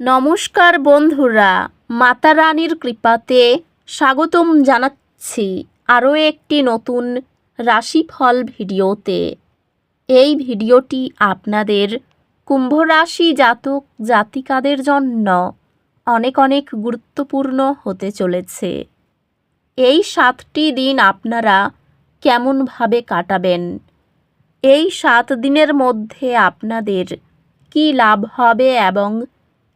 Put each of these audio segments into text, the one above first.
নমস্কার বন্ধুরা, মাতা রানীর কৃপাতে স্বাগতম জানাচ্ছি আরও একটি নতুন রাশিফল ভিডিওতে। এই ভিডিওটি আপনাদের কুম্ভ রাশি জাতক জাতিকাদের জন্য অনেক অনেক গুরুত্বপূর্ণ হতে চলেছে। এই সাতটি দিন আপনারা কেমনভাবে কাটাবেন? এই সাত দিনের মধ্যে আপনাদের কী লাভ হবে এবং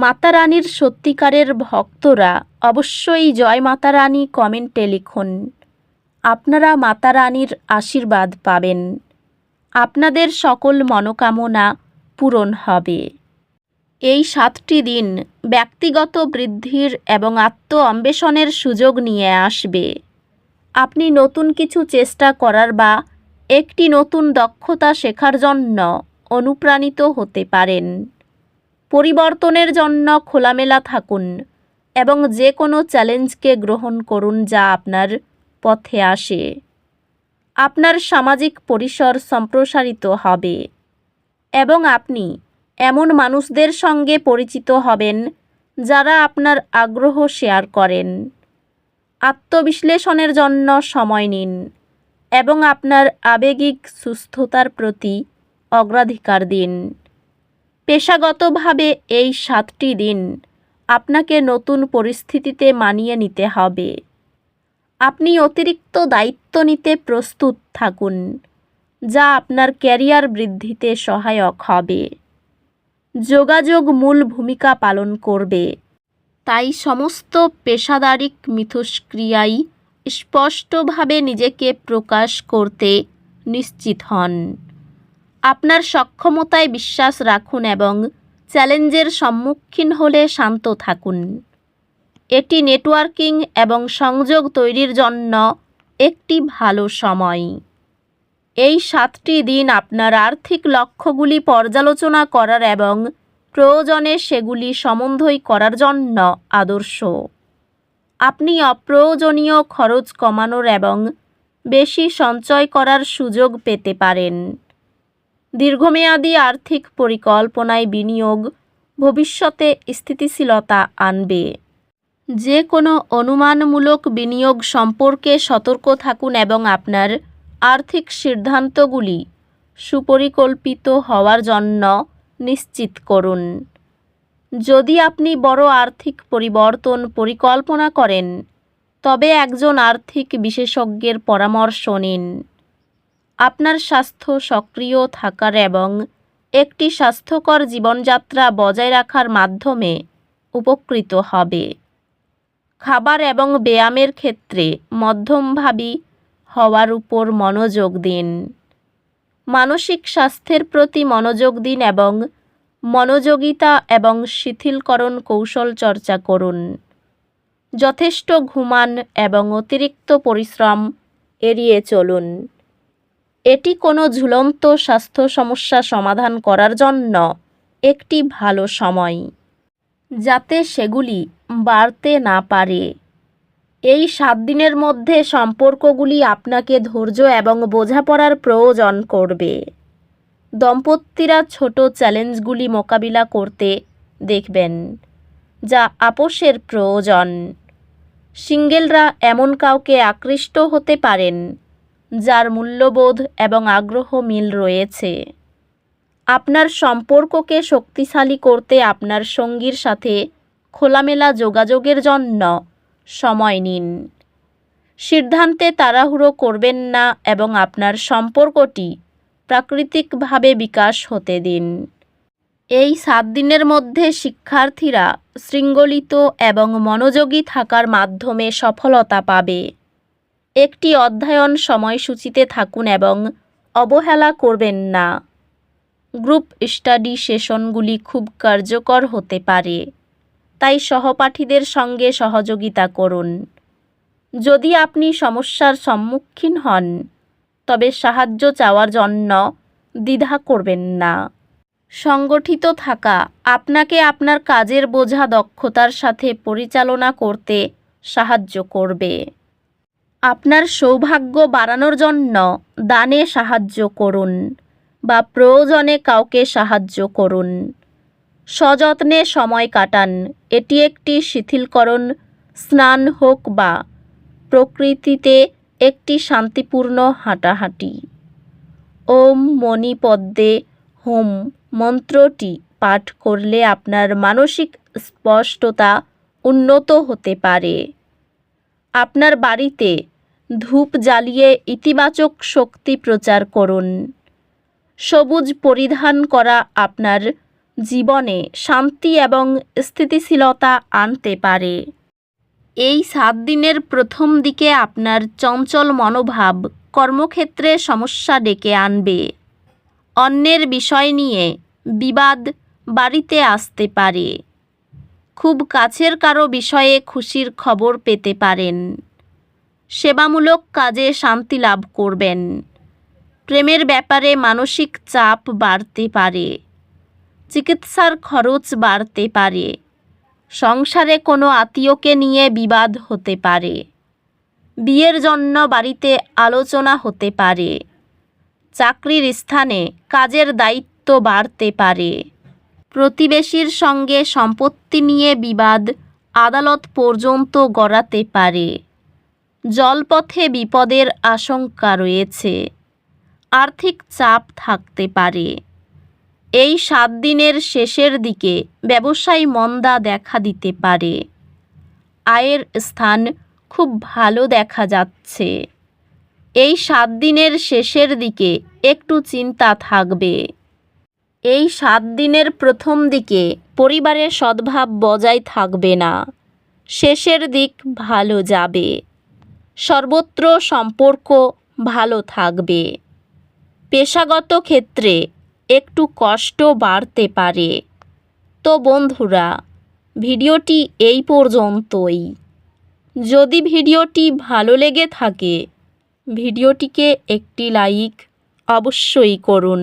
মাতা রানীর সত্যিকারের ভক্তরা অবশ্যই জয় মাতা রানী কমেন্টে লিখুন। আপনারা মাতা রানীর আশীর্বাদ পাবেন। আপনাদের সকল মনোকামনা পূরণ হবে। এই সাতটি দিন ব্যক্তিগত বৃদ্ধির এবং আত্ম অন্বেষণের সুযোগ নিয়ে আসবে। আপনি নতুন কিছু চেষ্টা করার বা একটি নতুন দক্ষতা শেখার জন্য অনুপ্রাণিত হতে পারেন। পরিবর্তনের জন্য খোলামেলা থাকুন এবং যে কোনো চ্যালেঞ্জকে গ্রহণ করুন যা আপনার পথে আসে। আপনার সামাজিক পরিসর সম্প্রসারিত হবে এবং আপনি এমন মানুষদের সঙ্গে পরিচিত হবেন যারা আপনার আগ্রহ শেয়ার করেন। আত্মবিশ্লেষণের জন্য সময় নিন এবং আপনার আবেগিক সুস্থতার প্রতি অগ্রাধিকার দিন। পেশাগতভাবে এই সাতটি দিন আপনাকে নতুন পরিস্থিতিতে মানিয়ে নিতে হবে। আপনি অতিরিক্ত দায়িত্ব নিতে প্রস্তুত থাকুন, যা আপনার ক্যারিয়ার বৃদ্ধিতে সহায়ক হবে। যোগাযোগ মূল ভূমিকা পালন করবে। তাই সমস্ত পেশাদারিক মিথস্ক্রিয়াই স্পষ্টভাবে নিজেকে প্রকাশ করতে নিশ্চিত হন। আপনার সক্ষমতায় বিশ্বাস রাখুন এবং চ্যালেঞ্জের সম্মুখীন হলে শান্ত থাকুন। এটি নেটওয়ার্কিং এবং সংযোগ তৈরির জন্য একটি ভালো সময়। এই সাতটি দিন আপনার আর্থিক লক্ষ্যগুলি পর্যালোচনা করার এবং প্রয়োজনে সেগুলি সমন্বয় করার জন্য আদর্শ। আপনি অপ্রয়োজনীয় খরচ কমানোর এবং বেশি সঞ্চয় করার সুযোগ পেতে পারেন। দীর্ঘমেয়াদী আর্থিক পরিকল্পনায় বিনিয়োগ, ভবিষ্যতে স্থিতিশীলতা আনবে। যে কোনো অনুমানমূলক বিনিয়োগ সম্পর্কে সতর্ক থাকুন এবং আপনার আর্থিক সিদ্ধান্তগুলি সুপরিকল্পিত হওয়ার জন্য নিশ্চিত করুন। যদি আপনি বড় আর্থিক পরিবর্তন পরিকল্পনা করেন, তবে একজন আর্থিক বিশেষজ্ঞের পরামর্শ নিন। আপনার স্বাস্থ্য সক্রিয় থাকার এবং একটি স্বাস্থ্যকর জীবনযাত্রা বজায় রাখার মাধ্যমে উপকৃত হবে। খাবার এবং ব্যায়ামের ক্ষেত্রে মধ্যমভাবী হওয়ার উপর মনোযোগ দিন। মানসিক স্বাস্থ্যের প্রতি মনোযোগ দিন এবং মনোযোগিতা এবং শিথিলকরণ কৌশল চর্চা করুন। যথেষ্ট ঘুমান এবং অতিরিক্ত পরিশ্রম এড়িয়ে চলুন। এটি কোনো ঝুলন্ত স্বাস্থ্য সমস্যা সমাধান করার জন্য একটি ভালো সময়, যাতে সেগুলি বাড়তে না পারে। এই সাত দিনের মধ্যে সম্পর্কগুলি আপনাকে ধৈর্য এবং বোঝাপড়ার প্রয়োজন করবে। দম্পতিরা ছোট চ্যালেঞ্জগুলি মোকাবিলা করতে দেখবেন, যা আপোষের প্রয়োজন। সিঙ্গেলরা এমন কাউকে আকৃষ্ট হতে পারেন। যার মূল্যবোধ এবং আগ্রহ মিল রয়েছে। আপনার সম্পর্ককে শক্তিশালী করতে আপনার সঙ্গীর সাথে খোলামেলা যোগাযোগের জন্য সময় নিন। সিদ্ধান্তে তাড়াহুড়ো করবেন না এবং আপনার সম্পর্কটি প্রাকৃতিকভাবে বিকাশ হতে দিন। এই সাত দিনের মধ্যে শিক্ষার্থীরা শৃঙ্গলিত এবং মনোযোগী থাকার মাধ্যমে সফলতা পাবে। একটি অধ্যয়ন সময়সূচিতে থাকুন এবং অবহেলা করবেন না। গ্রুপ স্টাডি সেশনগুলি খুব কার্যকর হতে পারে। তাই সহপাঠীদের সঙ্গে সহযোগিতা করুন। যদি আপনি সমস্যার সম্মুখীন হন, তবে সাহায্য চাওয়ার জন্য দ্বিধা করবেন না। সংগঠিত থাকা, আপনাকে আপনার কাজের বোঝা দক্ষতার সাথে পরিচালনা করতে সাহায্য করবে। আপনার সৌভাগ্য বাড়ানোর জন্য দানে সাহায্য করুন বা প্রয়োজনে কাউকে সাহায্য করুন। সযত্নে সময় কাটান। এটি একটি শিথিলকরণ, স্নান হোক বা প্রকৃতিতে একটি শান্তিপূর্ণ হাঁটাহাঁটি। ওম মণিপদ্মে হোম মন্ত্রটি পাঠ করলে আপনার মানসিক স্পষ্টতা উন্নত হতে পারে। আপনার বাড়িতে ধূপ জ্বালিয়ে ইতিবাচক শক্তি প্রচার করুন। সবুজ পরিধান করা আপনার জীবনে শান্তি এবং স্থিতিশীলতা আনতে পারে। এই সাত দিনের প্রথম দিকে আপনার চঞ্চল মনোভাব কর্মক্ষেত্রে সমস্যা ডেকে আনবে। অন্যের বিষয় নিয়ে বিবাদ বাড়িতে আসতে পারে। খুব কাছের কারও বিষয়ে খুশির খবর পেতে পারেন। সেবামূলক কাজে শান্তি লাভ করবেন। প্রেমের ব্যাপারে মানসিক চাপ বাড়তে পারে। চিকিৎসার খরচ বাড়তে পারে। সংসারে কোনো আত্মীয়কে নিয়ে বিবাদ হতে পারে। বিয়ের জন্য বাড়িতে আলোচনা হতে পারে। চাকরির স্থানে কাজের দায়িত্ব বাড়তে পারে। প্রতিবেশীর সঙ্গে সম্পত্তি নিয়ে বিবাদ আদালত পর্যন্ত গড়াতে পারে। জলপথে বিপদের আশঙ্কা রয়েছে। আর্থিক চাপ থাকতে পারে। এই সাত দিনের শেষের দিকে ব্যবসায়ী মন্দা দেখা দিতে পারে। আয়ের স্থান খুব ভালো দেখা যাচ্ছে। এই সাত দিনের শেষের দিকে একটু চিন্তা থাকবে। এই সাত দিনের প্রথম দিকে পরিবারের সদ্ভাব বজায় থাকবে না। শেষের দিক ভালো যাবে। সর্বত্র সম্পর্ক ভালো থাকবে। পেশাগত ক্ষেত্রে একটু কষ্ট বাড়তে পারে। তো বন্ধুরা, ভিডিওটি এই পর্যন্তই। যদি ভিডিওটি ভালো লেগে থাকে, ভিডিওটিকে একটি লাইক অবশ্যই করুন।